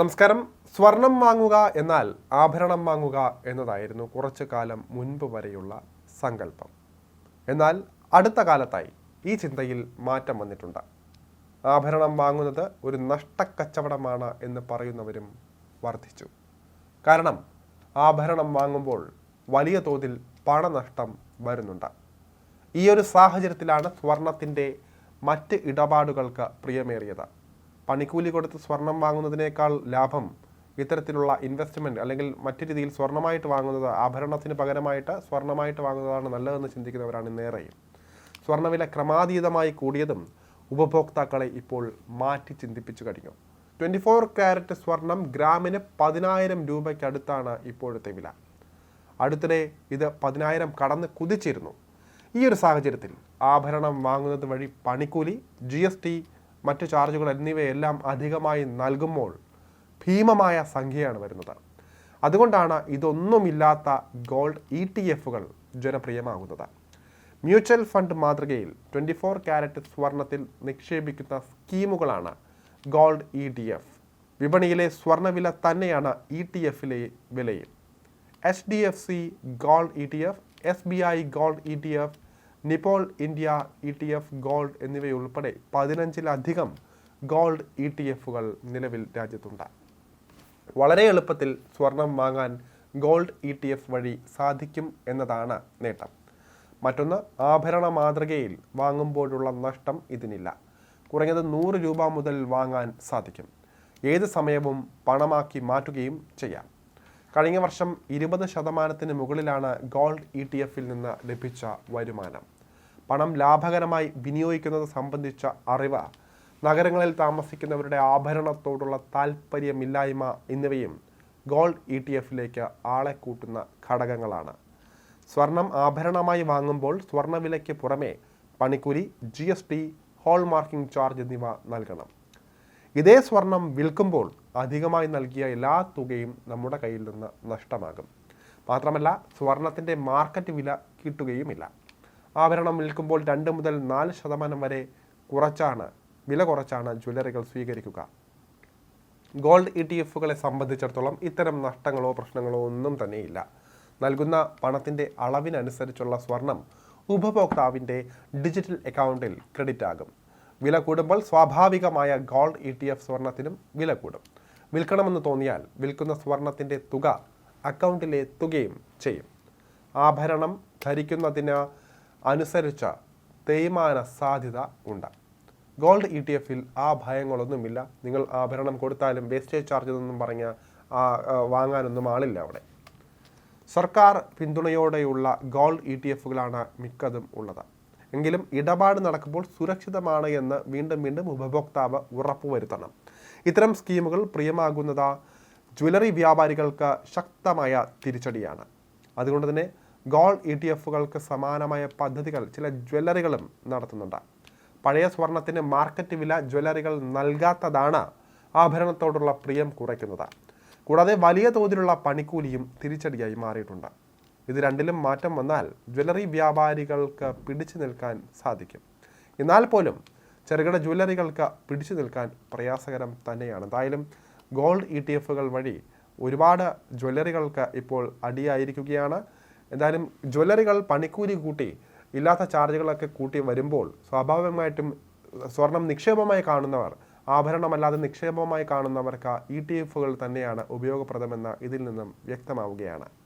നമസ്കാരം. സ്വർണം വാങ്ങുക എന്നാൽ ആഭരണം വാങ്ങുക എന്നതായിരുന്നു കുറച്ചു കാലം മുൻപ് വരെയുള്ള സങ്കല്പം. എന്നാൽ അടുത്ത കാലത്തായി ഈ ചിന്തയിൽ മാറ്റം വന്നിട്ടുണ്ട്. ആഭരണം വാങ്ങുന്നത് ഒരു നഷ്ടക്കച്ചവടമാണ് എന്ന് പറയുന്നവരും വർദ്ധിച്ചു. കാരണം ആഭരണം വാങ്ങുമ്പോൾ വലിയ തോതിൽ പണനഷ്ടം വരുന്നുണ്ട്. ഈ ഒരു സാഹചര്യത്തിലാണ് സ്വർണത്തിന്റെ മറ്റ് ഇടപാടുകൾക്ക് പ്രിയമേറിയത്. പണിക്കൂലി കൊടുത്ത് സ്വർണം വാങ്ങുന്നതിനേക്കാൾ ലാഭം ഇത്തരത്തിലുള്ള ഇൻവെസ്റ്റ്മെന്റ് അല്ലെങ്കിൽ മറ്റു രീതിയിൽ സ്വർണമായിട്ട് വാങ്ങുന്നത് ആഭരണത്തിന് പകരമായിട്ട് സ്വർണമായിട്ട് വാങ്ങുന്നതാണ് നല്ലതെന്ന് ചിന്തിക്കുന്നവരാണ് ഇന്നേറെയും സ്വർണവില ക്രമാതീതമായി കൂടിയതും ഉപഭോക്താക്കളെ ഇപ്പോൾ മാറ്റി ചിന്തിപ്പിച്ചു കഴിഞ്ഞു. ട്വന്റി ഫോർ ക്യാരറ്റ് സ്വർണം ഗ്രാമിന് പതിനായിരം രൂപയ്ക്കടുത്താണ് ഇപ്പോഴത്തെ വില. അടുത്തിടെ ഇത് പതിനായിരം കടന്ന് കുതിച്ചിരുന്നു. ഈ ഒരു സാഹചര്യത്തിൽ ആഭരണം വാങ്ങുന്നത് വഴി പണിക്കൂലി ജി മറ്റു ചാർജുകൾ എന്നിവയെല്ലാം അധികമായി നൽകുമ്പോൾ ഭീമമായ സംഖ്യയാണ് വരുന്നത്. അതുകൊണ്ടാണ് ഇതൊന്നുമില്ലാത്ത ഗോൾഡ് ഇ ടി എഫുകൾ ജനപ്രിയമാകുന്നത്. മ്യൂച്വൽ ഫണ്ട് മാതൃകയിൽ ട്വന്റി ഫോർ ക്യാരറ്റ് സ്വർണത്തിൽ നിക്ഷേപിക്കുന്ന സ്കീമുകളാണ് ഗോൾഡ് ഇ ടി എഫ് വിപണിയിലെ സ്വർണവില തന്നെയാണ് ഇ ടി എഫിലെ വിലയിൽ. H D F C gold E T F S B I gold E T F നിപ്പോൾ India E T F gold എന്നിവയുൾപ്പെടെ പതിനഞ്ചിലധികം ഗോൾഡ് ഇ ടി എഫുകൾ നിലവിൽ രാജ്യത്തുണ്ട്. വളരെ എളുപ്പത്തിൽ സ്വർണം വാങ്ങാൻ ഗോൾഡ് ഇ ടി എഫ് വഴി സാധിക്കും എന്നതാണ് നേട്ടം. മറ്റൊന്ന് ആഭരണ മാതൃകയിൽ വാങ്ങുമ്പോഴുള്ള നഷ്ടം ഇതിനില്ല. കുറഞ്ഞത് നൂറ് രൂപ മുതൽ വാങ്ങാൻ സാധിക്കും. ഏത് സമയവും പണമാക്കി മാറ്റുകയും ചെയ്യാം. കഴിഞ്ഞ വർഷം ഇരുപത് ശതമാനത്തിന് മുകളിലാണ് ഗോൾഡ് ഇ ടി എഫിൽ നിന്ന് ലഭിച്ച വരുമാനം. പണം ലാഭകരമായി വിനിയോഗിക്കുന്നത് സംബന്ധിച്ച അറിവ് നഗരങ്ങളിൽ താമസിക്കുന്നവരുടെ ആഭരണത്തോടുള്ള താല്പര്യമില്ലായ്മ എന്നിവയും ഗോൾഡ് ഇ ടി എഫിലേക്ക് ആളെ കൂട്ടുന്ന ഘടകങ്ങളാണ്. സ്വർണം ആഭരണമായി വാങ്ങുമ്പോൾ സ്വർണവിലയ്ക്ക് പുറമെ പണിക്കൂലി G S T hallmarking charge എന്നിവ നൽകണം. ഇതേ സ്വർണം വിൽക്കുമ്പോൾ അധികമായി നൽകിയ എല്ലാ തുകയും നമ്മുടെ കയ്യിൽ നിന്ന് നഷ്ടമാകും. മാത്രമല്ല സ്വർണത്തിന്റെ മാർക്കറ്റ് വില കിട്ടുകയുമില്ല. ആഭരണം വിൽക്കുമ്പോൾ രണ്ട് മുതൽ നാല് ശതമാനം വരെ കുറച്ചാണ് വില കുറച്ചാണ് ജ്വല്ലറികൾ സ്വീകരിക്കുക. ഗോൾഡ് ഇ ടി എഫുകളെ സംബന്ധിച്ചിടത്തോളം ഇത്തരം നഷ്ടങ്ങളോ പ്രശ്നങ്ങളോ ഒന്നും തന്നെയില്ല. നൽകുന്ന പണത്തിന്റെ അളവിനനുസരിച്ചുള്ള സ്വർണം ഉപഭോക്താവിന്റെ ഡിജിറ്റൽ അക്കൗണ്ടിൽ ക്രെഡിറ്റ് ആകും. വില കൂടുമ്പോൾ സ്വാഭാവികമായ ഗോൾഡ് ഇ ടി എഫ് സ്വർണത്തിനും വില കൂടും. വിൽക്കണമെന്ന് തോന്നിയാൽ വിൽക്കുന്ന സ്വർണത്തിന്റെ തുക അക്കൗണ്ടിലെ തുകയും ചെയ്യും. ആഭരണം ധരിക്കുന്നതിന് അനുസരിച്ച തേയ്മാന സാധ്യത ഉണ്ട്. ഗോൾഡ് ഇ ടി എഫിൽ ആ ഭയങ്ങളൊന്നുമില്ല. നിങ്ങൾ ആഭരണം കൊടുത്താലും വേസ്റ്റേജ് ചാർജ് എന്നൊന്നും പറഞ്ഞ വാങ്ങാനൊന്നും ആളില്ല അവിടെ. സർക്കാർ പിന്തുണയോടെയുള്ള ഗോൾഡ് ഇ ടി എഫുകളാണ് മിക്കതും ഉള്ളത്. എങ്കിലും ഇടപാട് നടക്കുമ്പോൾ സുരക്ഷിതമാണ് എന്ന് വീണ്ടും വീണ്ടും ഉപഭോക്താവ് ഉറപ്പുവരുത്തണം. ഇത്തരം സ്കീമുകൾ പ്രിയമാകുന്നത് ജ്വല്ലറി വ്യാപാരികൾക്ക് ശക്തമായ തിരിച്ചടിയാണ്. അതുകൊണ്ട് തന്നെ ഗോൾഡ് ഇ ടി എഫുകൾക്ക് സമാനമായ പദ്ധതികൾ ചില ജ്വല്ലറികളും നടത്തുന്നുണ്ട്. പഴയ സ്വർണത്തിന് മാർക്കറ്റ് വില ജ്വല്ലറികൾ നൽകാത്തതാണ് ആഭരണത്തോടുള്ള പ്രിയം കുറയ്ക്കുന്നത്. കൂടാതെ വലിയ തോതിലുള്ള പണിക്കൂലിയും തിരിച്ചടിയായി മാറിയിട്ടുണ്ട്. ഇത് രണ്ടിലും മാറ്റം വന്നാൽ ജ്വല്ലറി വ്യാപാരികൾക്ക് പിടിച്ചു നിൽക്കാൻ സാധിക്കും. എന്നാൽ പോലും ചെറുകിട ജ്വല്ലറികൾക്ക് പിടിച്ചു നിൽക്കാൻ പ്രയാസകരം തന്നെയാണ്. എന്തായാലും ഗോൾഡ് ഇ ടി എഫുകൾ വഴി ഒരുപാട് ജ്വല്ലറികൾക്ക് ഇപ്പോൾ അടിയായിരിക്കുകയാണ്. എന്തായാലും ജ്വല്ലറികൾ പണിക്കൂലി കൂട്ടി ഇല്ലാത്ത ചാർജുകളൊക്കെ കൂട്ടി വരുമ്പോൾ സ്വാഭാവികമായിട്ടും സ്വർണം നിക്ഷേപമായി കാണുന്നവർ ആഭരണമല്ലാതെ നിക്ഷേപമായി കാണുന്നവർക്ക് ഇ ടി എഫുകൾ തന്നെയാണ് ഉപയോഗപ്രദമെന്ന് ഇതിൽ നിന്നും വ്യക്തമാവുകയാണ്.